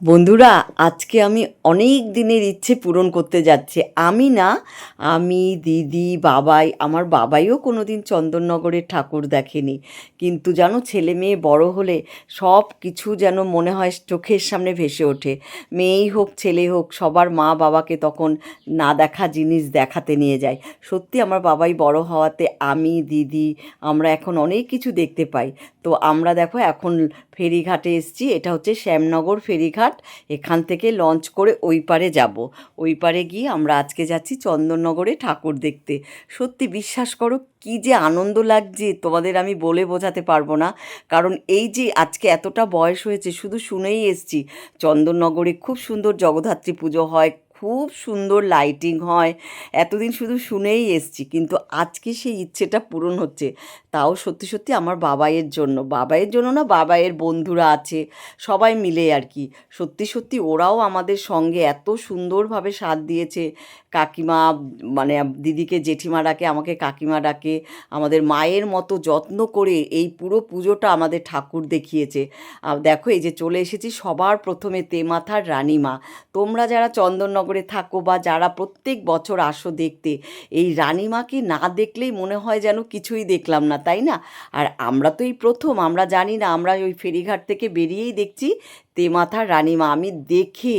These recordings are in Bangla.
বন্ধুরা, আজকে আমি অনেক দিনের ইচ্ছে পূরণ করতে যাচ্ছি। আমি না, আমি দিদি, বাবাই, আমার বাবাইও কোনো দিন চন্দননগরের ঠাকুর দেখেনি। কিন্তু জানো ছেলে মেয়ে বড় হলে সব কিছু যেন মনে হয় চোখের সামনে ভেসে ওঠে। মেয়েই হোক, ছেলে হোক, সবার মা বাবাকে তখন না দেখা জিনিস দেখাতে নিয়ে যায়। সত্যি আমার বাবাই বড় হওয়াতে আমি, দিদি, আমরা এখন অনেক কিছু দেখতে পাই। তো আমরা দেখো, এখন ফেরিঘাটে এসেছি। এটা হচ্ছে শ্যামনগর ফেরিঘাট। এখান থেকে লঞ্চ করে ওই পারে যাব। ওই পারে গিয়ে আমরা আজকে যাচ্ছি চন্দননগরে ঠাকুর দেখতে। সত্যি বিশ্বাস করো, কি যে আনন্দ লাগছে, তোমাদের আমি বলে বোঝাতে পারব না। কারণ এই যে আজকে এতটা বয়স হয়েছে, শুধু শুনেই এসছি, চন্দননগরে খুব সুন্দর জগদ্ধাত্রী পুজো হয় খুব সুন্দর লাইটিং হয়। এতদিন শুধু শুনেই এসছি, কিন্তু আজকে সেই ইচ্ছেটা পূরণ হচ্ছে। তাও সত্যি সত্যি আমার বাবাইয়ের জন্য। বাবাইয়ের জন্য না, বাবাইয়ের বন্ধুরা আছে, সবাই মিলে আর কি। সত্যি সত্যি ওরাও আমাদের সঙ্গে এত সুন্দরভাবে সাথ দিয়েছে কাকিমা মানে দিদিকে, জেঠিমা ডাকে, আমাকে কাকিমা ডাকে, আমাদের মায়ের মতো যত্ন করে এই পুরো পুজোটা আমাদের ঠাকুর দেখিয়েছে। দেখো এই যে চলে এসেছি সবার প্রথমে তেমাথার রানীমা। তোমরা যারা চন্দননগরে থাকো বা যারা প্রত্যেক বছর আসো দেখতে, এই রানীমাকে না দেখলেই মনে হয় যেন কিছুই দেখলাম না, তাই না? আর আমরা তো এই প্রথম, আমরা জানি না, আমরা ওই ফেরিঘাট থেকে বেরিয়েই দেখছি তেমাথার রানীমা, আমি দেখে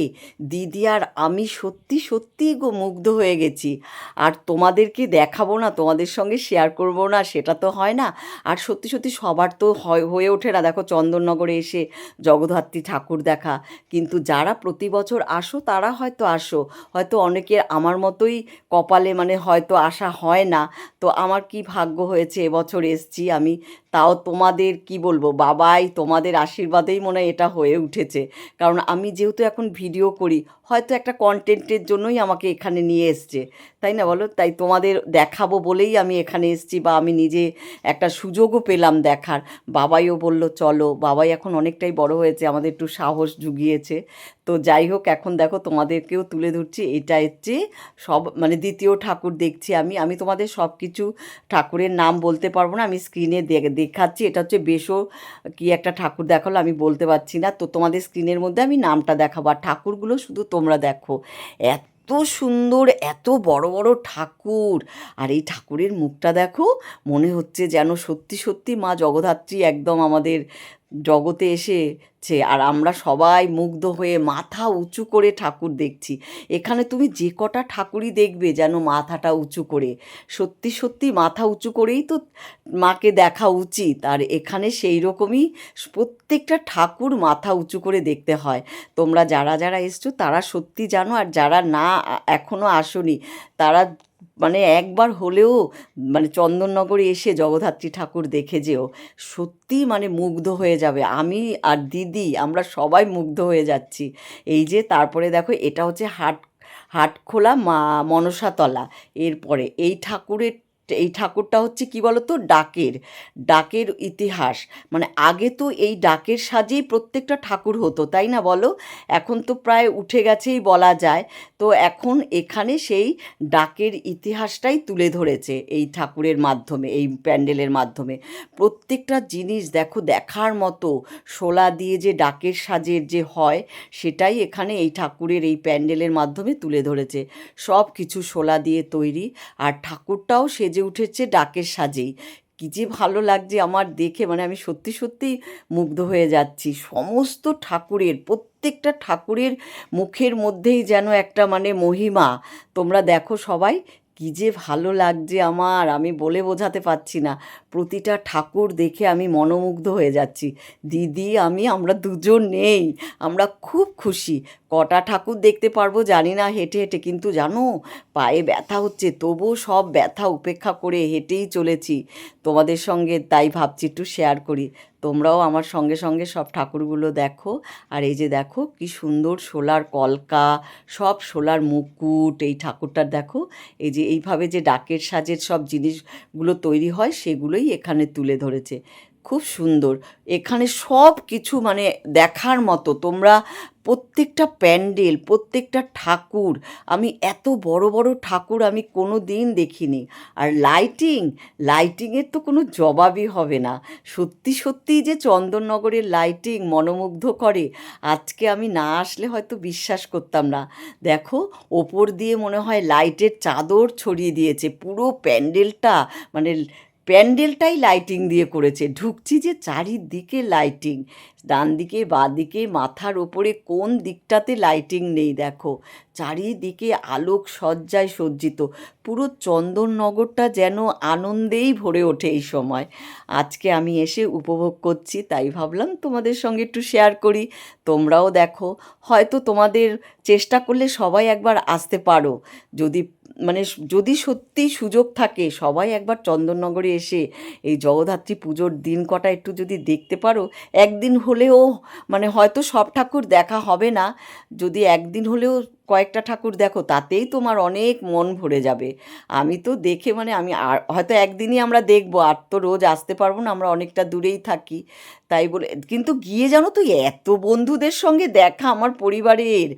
দিদি আর আমি সত্যি, সত্যিই গো মুগ্ধ হয়ে গেছি। আর তোমাদেরকে দেখাবো না, তোমাদের সঙ্গে শেয়ার করব না, সেটা তো হয় না। আর সত্যি সত্যি সবার তো হয়, হয়ে ওঠে না। দেখো চন্দননগরে এসে জগদ্ধাত্রী ঠাকুর দেখা। কিন্তু যারা প্রতি বছর আসো, তারা হয়তো আসো। হয়তো অনেকের আমার মতোই কপালে মানে হয়তো আসা হয় না। তো আমার কি ভাগ্য হয়েছে, এবছর এসছি আমি। তাও তোমাদের কি বলব? বাবাই তোমাদের আশীর্বাদেই মনে হয় এটা হয়ে উঠেছে। কারণ আমি যেহেতু এখন ভিডিও করি, হয়তো একটা কন্টেন্টের জন্যই আমাকে এখানে নিয়ে এসছে। তাই না বলো? তাই তোমাদের দেখাবো বলেই আমি এখানে এসছি বা আমি নিজে একটা সুযোগও পেলাম দেখার। বাবাইও বলল, চলো। বাবাই এখন অনেকটাই বড় হয়েছে, আমাদের একটু সাহস জুগিয়েছে। তো যাই হোক, এখন দেখো তোমাদেরকেও তুলে ধরছি। এটা হচ্ছে সব মানে দ্বিতীয় ঠাকুর দেখছি আমি। আমি তোমাদের সব কিছু ঠাকুরের নাম বলতে পারব না, আমি স্ক্রিনে দেখাচ্ছি। এটা হচ্ছে বেশো কি একটা ঠাকুর দেখাল, আমি বলতে পারছি না। তো তোমাদের স্ক্রিনের মধ্যে আমি নামটা দেখাবো। আর ঠাকুরগুলো শুধু তোমরা দেখো। এত এত সুন্দর, এত বড় বড় ঠাকুর। আর এই ঠাকুরের মুখটা দেখো, মনে হচ্ছে যেন সত্যি সত্যি মা জগদ্ধাত্রী একদম আমাদের জগতে এসেছে আর আমরা সবাই মুগ্ধ হয়ে মাথা উঁচু করে ঠাকুর দেখছি। এখানে তুমি যে কটা ঠাকুরই দেখবে যেন মাথাটা উঁচু করে। সত্যি সত্যি মাথা উঁচু করেই তো মাকে দেখা উচিত। আর এখানে সেই রকমই প্রত্যেকটা ঠাকুর মাথা উঁচু করে দেখতে হয়। তোমরা যারা যারা এসছো তারা সত্যি জানো আর যারা না এখনও আসনি, তারা মানে একবার হলেও মানে চন্দননগরে এসে জগদ্ধাত্রী ঠাকুর দেখে যেও, সত্যি মানে মুগ্ধ হয়ে যাবে। আমি আর দিদি, আমরা সবাই মুগ্ধ হয়ে যাচ্ছি। এই যে তারপরে দেখো, এটা হচ্ছে হাট, হাটখোলা মা মনসাতলা। এরপরে এই ঠাকুরের এই ঠাকুরটা হচ্ছে কি বলতো? ডাকের ডাকের ইতিহাস। মানে আগে তো এই ডাকের সাজেই প্রত্যেকটা ঠাকুর হতো, তাই না বলো? এখন তো প্রায় উঠে গেছেই বলা যায়। তো এখন এখানে সেই ডাকের ইতিহাসটাই তুলে ধরেছে এই ঠাকুরের মাধ্যমে, এই প্যান্ডেলের মাধ্যমে। প্রত্যেকটা জিনিস দেখো, দেখার মতো শোলা দিয়ে যে ডাকের সাজের যে হয়, সেটাই এখানে এই ঠাকুরের এই প্যান্ডেলের মাধ্যমে তুলে ধরেছে। সব কিছু শোলা দিয়ে তৈরি। আর ঠাকুরটাও সেজে উঠেছে ডাকের সাজেই। কি যে ভালো লাগছে আমার দেখে মানে আমি সত্যি সত্যি মুগ্ধ হয়ে যাচ্ছি। সমস্ত ঠাকুরের, প্রত্যেকটা ঠাকুরের মুখের মধ্যেই যেন একটা মানে মহিমা। তোমরা দেখো সবাই কী যে ভালো লাগছে আমার, আমি বলে বোঝাতে পারছি না। প্রতিটা ঠাকুর দেখে আমি মনোমুগ্ধ হয়ে যাচ্ছি। দিদি, আমি, আমরা দুজন নেই, আমরা খুব খুশি। কটা ঠাকুর দেখতে পারব জানি না হেঁটে হেঁটে, কিন্তু জানো, পায়ে ব্যথা হচ্ছে, তবুও সব ব্যথা উপেক্ষা করে হেঁটেই চলেছি। তোমাদের সঙ্গে তাই ভাবছি একটু শেয়ার করি। তোমরাও আমার সঙ্গে সঙ্গে সব ঠাকুরগুলো দেখো। আর এই যে দেখো, কি সুন্দর সোলার কলকা, সব সোলার মুকুট, এই ঠাকুরটার দেখো, এই যে এইভাবে যে ডাকের সাজের সব জিনিসগুলো তৈরি হয়, সেগুলোই এখানে তুলে ধরেছে। খুব সুন্দর। এখানে সব কিছু মানে দেখার মতো। তোমরা প্রত্যেকটা প্যান্ডেল, প্রত্যেকটা ঠাকুর, আমি এত বড় বড় ঠাকুর আমি কোনো দিন দেখিনি। আর লাইটিং, লাইটিংয়ের তো কোনো জবাবই হবে না। সত্যি সত্যিই যে চন্দননগরের লাইটিং মনোমুগ্ধ করে, আজকে আমি না আসলে হয়তো বিশ্বাস করতাম না। দেখো, ওপর দিয়ে মনে হয় লাইটের চাদর ছড়িয়ে দিয়েছে। পুরো প্যান্ডেলটা মানে প্যান্ডেলটাই লাইটিং দিয়ে করেছে। ঢুকছি যে চারিদিকে লাইটিং ডান দিকে বাঁ দিকে মাথার ওপরে কোন দিকটাতে লাইটিং নেই দেখো। চারিদিকে আলোক সজ্জায় সজ্জিত। পুরো চন্দননগরটা যেন আনন্দেই ভরে ওঠে এই সময়। আজকে আমি এসে উপভোগ করছি, তাই ভাবলাম তোমাদের সঙ্গে একটু শেয়ার করি। তোমরাও দেখো, হয়তো তোমাদের চেষ্টা করলে সবাই একবার আসতে পারো। যদি মানে যদি সত্যি সুযোগ থাকে, সবাই একবার চন্দননগরে এসে এই জগদ্ধাত্রী পুজোর দিন কটা একটু যদি দেখতে পারো, একদিন হলেও মানে হয়তো সব ঠাকুর দেখা হবে না। যদি একদিন হলেও কয়েকটা ঠাকুর দেখো, তাতেই তোমার অনেক মন ভরে যাবে। আমি তো দেখে মানে আমি আর, হয়তো একদিনই আমরা দেখব, আর তো রোজ আসতে পারব না, আমরা অনেকটা দূরেই থাকি। তাই বলে, কিন্তু গিয়ে জানো তো এত বন্ধুদের সঙ্গে দেখা আমার পরিবারের,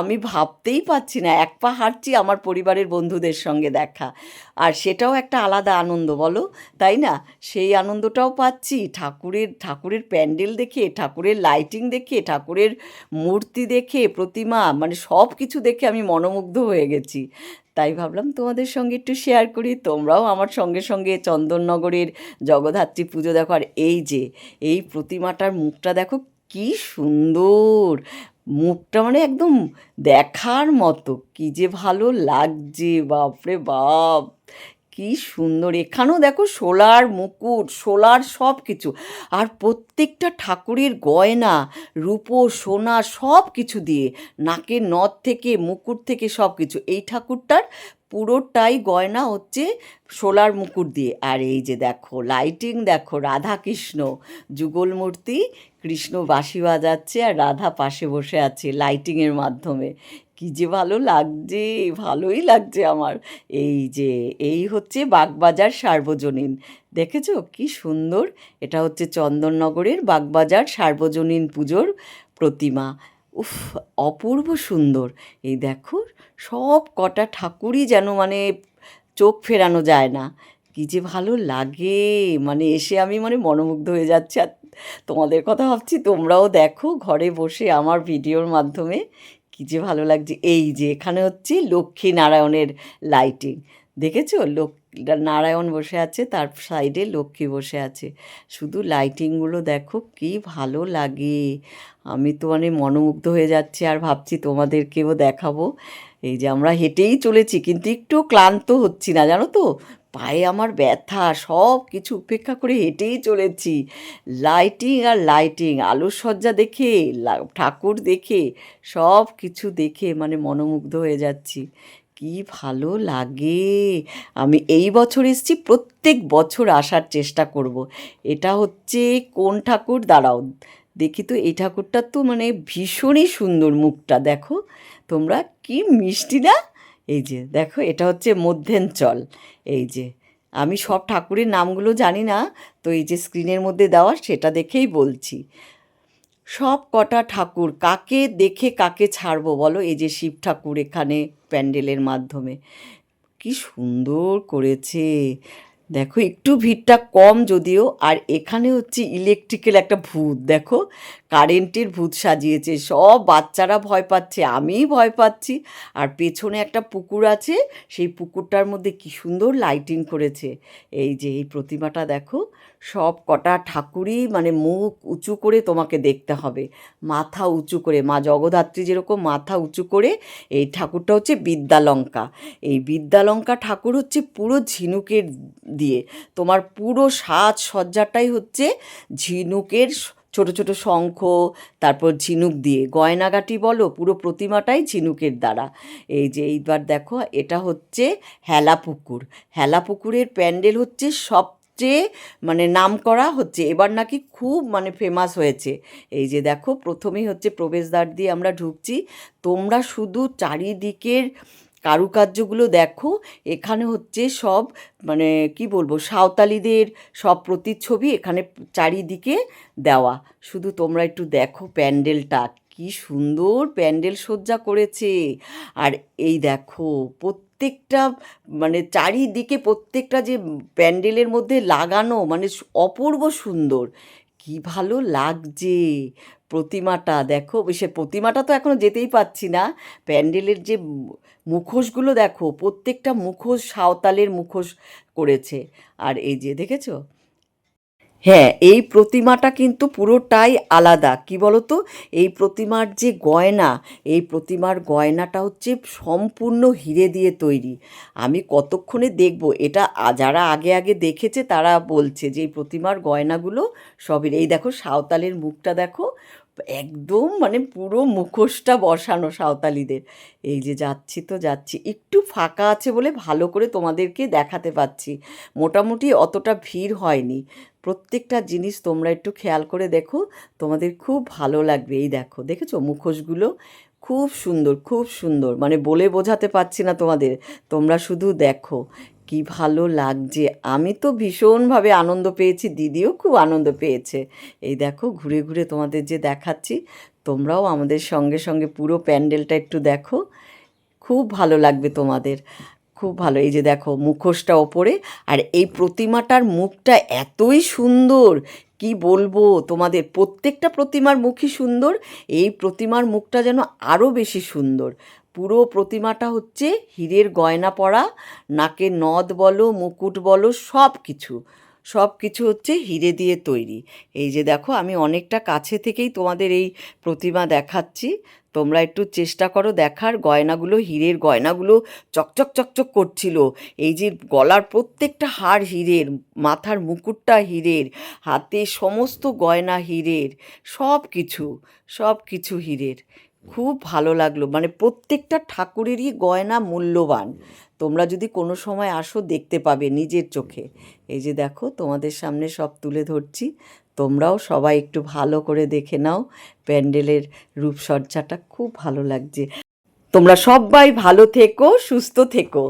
আমি ভাবতেই পারছি না, এক পা হাঁটছি আমার পরিবারের বন্ধুদের সঙ্গে দেখা। আর সেটাও একটা আলাদা আনন্দ বলো, তাই না? সেই আনন্দটাও পাচ্ছি, ঠাকুরের ঠাকুরের প্যান্ডেল দেখে, ঠাকুরের লাইটিং দেখে, ঠাকুরের মূর্তি দেখে, প্রতিমা মানে সব কিছু দেখে আমি মনোমুগ্ধ হয়ে গেছি। তাই ভাবলাম তোমাদের সঙ্গে একটু শেয়ার করি। তোমরাও আমার সঙ্গে সঙ্গে চন্দননগরের জগদ্ধাত্রী পুজো দেখো। আর এই যে, এই প্রতিমাটার মুখটা দেখো কি সুন্দর। মুখটা মানে একদম দেখার মতো। কি যে ভালো লাগছে, বাপরে বাপ! কি সুন্দর। এখানেও দেখো সোলার মুকুট, সোলার সব কিছু আর প্রত্যেকটা ঠাকুরের গয়না, রূপো, সোনা সব কিছু দিয়ে, নাকের নথ থেকে, মুকুট থেকে সব কিছু এই ঠাকুরটার পুরোটাই গয়না হচ্ছে সোলার মুকুট দিয়ে। আর এই যে দেখো, লাইটিং দেখো রাধা কৃষ্ণ যুগল মূর্তি কৃষ্ণ বাঁশি বাজাচ্ছে আর রাধা পাশে বসে আছে লাইটিংয়ের মাধ্যমে। কি যে ভালো লাগছে, ভালোই লাগছে আমার। এই যে, এই হচ্ছে বাগবাজার সার্বজনীন। দেখেছ? কি সুন্দর। এটা হচ্ছে চন্দননগরের বাগবাজার সার্বজনীন পুজোর প্রতিমা। উফ, অপূর্ব সুন্দর। এই দেখো, সব কটা ঠাকুরই যেন মানে চোখ ফেরানো যায় না। কি যে ভালো লাগে। মানে এসে আমি মানে মনোমুগ্ধ হয়ে যাচ্ছি। আর তোমাদের কথা ভাবছি, তোমরাও দেখো ঘরে বসে আমার ভিডিওর মাধ্যমে কি যে ভালো লাগছে। এই যে এখানে হচ্ছে লক্ষ্মী নারায়ণের লাইটিং দেখেছ? লোক নারায়ণ বসে আছে, তার সাইডে লক্ষ্মী বসে আছে। শুধু লাইটিংগুলো দেখো, কি ভালো লাগে। আমি তো মানে মনোমুগ্ধ হয়ে যাচ্ছি, আর ভাবছি তোমাদেরকেও দেখাবো। এই যে আমরা হেঁটেই চলেছি, কিন্তু একটু ক্লান্ত হচ্ছি না, জানো তো? পায়ে আমার ব্যথা, সব কিছু উপেক্ষা করে হেঁটেই চলেছি। লাইটিং আর লাইটিং আলোকসজ্জা দেখে ঠাকুর দেখে, সব কিছু দেখে মানে মনোমুগ্ধ হয়ে যাচ্ছি। কি ভালো লাগে! আমি এই বছর এসেছি, প্রত্যেক বছর আসার চেষ্টা করব। এটা হচ্ছে কোন ঠাকুর? দাঁড়াও, দেখি তো, এই ঠাকুরটা তো মানে ভীষণই সুন্দর মুখটা, দেখো। তোমরা কি মিষ্টি না? এই যে, দেখো এটা হচ্ছে মধ্যাঞ্চল, এই যে। আমি সব ঠাকুরের নামগুলো জানি না, তো এই যে স্ক্রিনের মধ্যে দেওয়া সেটা দেখেই বলছি। সব কটা ঠাকুর কাকে দেখে কাকে ছাড়বো বলো? এই যে শিব ঠাকুর এখানে প্যান্ডেলের মাধ্যমে। কি সুন্দর করেছে। দেখো, একটু ভিড়টা কম যদিও, আর এখানে হচ্ছে ইলেকট্রিক্যাল একটা ভূত, দেখো। কারেন্টের ভূত সাজিয়েছে, সব বাচ্চারা ভয় পাচ্ছে, আমিই ভয় পাচ্ছি। আর পেছনে একটা পুকুর আছে, সেই পুকুরটার মধ্যে কি সুন্দর লাইটিং করেছে। এই যে, এই প্রতিমাটা দেখো সব কটা ঠাকুরই মানে মুখ উঁচু করে তোমাকে দেখতে হবে। মাথা উঁচু করে, মা জগদ্ধাত্রী যেরকম মাথা উঁচু করে, এই ঠাকুরটা হচ্ছে বিদ্যালঙ্কা। এই বিদ্যালঙ্কা ঠাকুর হচ্ছে পুরো ঝিনুকের দিয়ে। তোমার পুরো সাজ সজ্জাটাই হচ্ছে ঝিনুকের ছোট ছোট শঙ্খ, তারপর ঝিনুক দিয়ে। গয়নাগাটি বলো, পুরো প্রতিমাটাই ঝিনুকের দ্বারা। এই যে এইবার দেখো, এটা হচ্ছে হেলা পুকুর হেলা পুকুরের প্যান্ডেল হচ্ছে সবচেয়ে মানে নাম করা হচ্ছে, এবার নাকি খুব মানে ফেমাস হয়েছে। এই যে দেখো, প্রথমেই হচ্ছে প্রবেশদ্বার দিয়ে আমরা ঢুকছি। তোমরা শুধু চারিদিকের কারুকার্যগুলো দেখো, এখানে হচ্ছে সব মানে কি বলব, সাঁওতালিদের সব প্রতিচ্ছবি এখানে চারিদিকে দেওয়া। শুধু তোমরা একটু দেখো প্যান্ডেলটা, কি সুন্দর প্যান্ডেল সজ্জা করেছে। আর এই দেখো প্রত্যেকটা মানে চারিদিকে প্রত্যেকটা যে প্যান্ডেলের মধ্যে লাগানো মানে অপূর্ব সুন্দর। কি ভালো লাগছে প্রতিমাটা, দেখো। সে প্রতিমাটা তো এখনও যেতেই পাচ্ছি না। প্যান্ডেলের যে মুখোশগুলো, দেখো, প্রত্যেকটা মুখোশ সাঁওতালের মুখোশ করেছে। আর এই যে, দেখেছ? হ্যাঁ এই প্রতিমাটা কিন্তু পুরোটাই আলাদা। কি বলতো? এই প্রতিমার যে গয়না, এই প্রতিমার গয়নাটা হচ্ছে সম্পূর্ণ হিরে দিয়ে তৈরি। আমি কতক্ষণে দেখব? এটা যারা আগে আগে দেখেছে তারা বলছে যে এই প্রতিমার গয়নাগুলো সবই এই দেখো সাঁওতালের মুখটা দেখো একদম মানে পুরো মুখোশটা বসানো সাঁওতালিদের। এই যে যাচ্ছি তো যাচ্ছি। একটু ফাঁকা আছে বলে ভালো করে তোমাদেরকে দেখাতে পাচ্ছি। মোটামুটি অতটা ভিড় হয়নি। প্রত্যেকটা জিনিস তোমরা একটু খেয়াল করে দেখো। তোমাদের খুব ভালো লাগবে। এই দেখো, দেখেছ? মুখোশগুলো খুব সুন্দর খুব সুন্দর। মানে বলে বোঝাতে পারছি না তোমাদের। তোমরা শুধু দেখো। কি ভালো লাগছে। আমি তো ভীষণভাবে আনন্দ পেয়েছি, দিদিও খুব আনন্দ পেয়েছে। এই দেখো, ঘুরে ঘুরে তোমাদের যে দেখাচ্ছি, তোমরাও আমাদের সঙ্গে সঙ্গে পুরো প্যান্ডেলটা একটু দেখো। খুব ভালো লাগবে তোমাদের। খুব ভালো। এই যে দেখো, মুখোশটা ওপরে, আর এই প্রতিমাটার মুখটা এতই সুন্দর। কি বলব তোমাদের, প্রত্যেকটা প্রতিমার মুখই সুন্দর, এই প্রতিমার মুখটা যেন আরও বেশি সুন্দর। পুরো প্রতিমাটা হচ্ছে হীরের গয়না পরা, নাকে নদ বলো, মুকুট বলো, সব কিছু। সব কিছু হচ্ছে হিরে দিয়ে তৈরি। এই যে দেখো, আমি অনেকটা কাছে থেকেই তোমাদের এই প্রতিমা দেখাচ্ছি। তোমরা একটু চেষ্টা করো দেখার। গয়নাগুলো, হীরের গয়নাগুলো চকচক চকচক করছিল। এই যে গলার প্রত্যেকটা হার হীরের, মাথার মুকুটটা হীরের, হাতে সমস্ত গয়না হীরের, সব কিছু সব কিছু হীরের। খুব ভালো লাগল। মানে প্রত্যেকটা ঠাকুরেরই গয়না মূল্যবান। তোমরা যদি কোনো সময় আসো, দেখতে পাবে নিজের চোখে। এই যে দেখো, তোমাদের সামনে সব তুলে ধরছি। তোমরাও সবাই একটু ভালো করে দেখে নাও। প্যান্ডেলের রূপসজ্জাটা খুব ভালো লাগছে। তোমরা সবাই ভালো থেকো, সুস্থ থেকো।